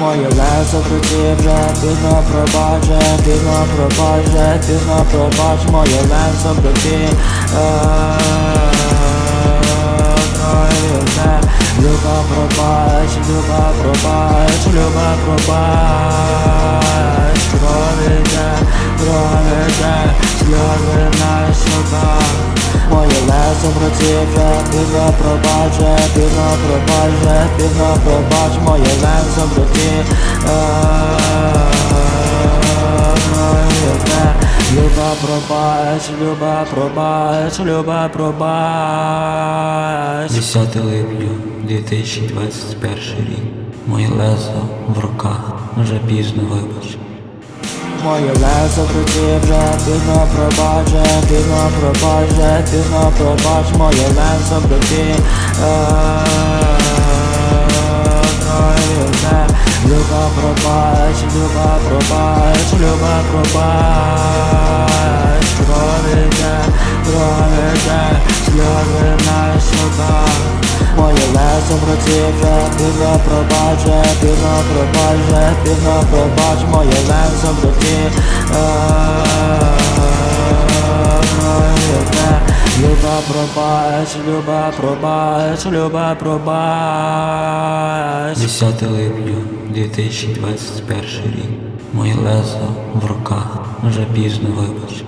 Моє лезо крутів вже пізно пробач, вже пізно пробач, вже пізно пробач, моє лезо крутів люба пробач, люба пробач, люба пробач вже пізно пробач, пізно пробач, пізно пробач, моє лезо в руці Кровіте, Люба пробач, люба пробач, люба пробач 10 липня 2021 рік. Моє лезо в руках, вже пізно вибач. Моє лезо крутів вже пізно пробач, вже пізно пробач, вже пізно пробач, моє лезо крутів люба пробач, люба пробач, люба пробач. Кровіте, кровіте, сльози на вже пізно пробач, вже пізно пробач, пізно пробач, моє лезо в Кровіте, Люба пробач, люба пробач, люба пробач 10 липня 2021 рік. Моє лезо в руках, вже пізно вибач.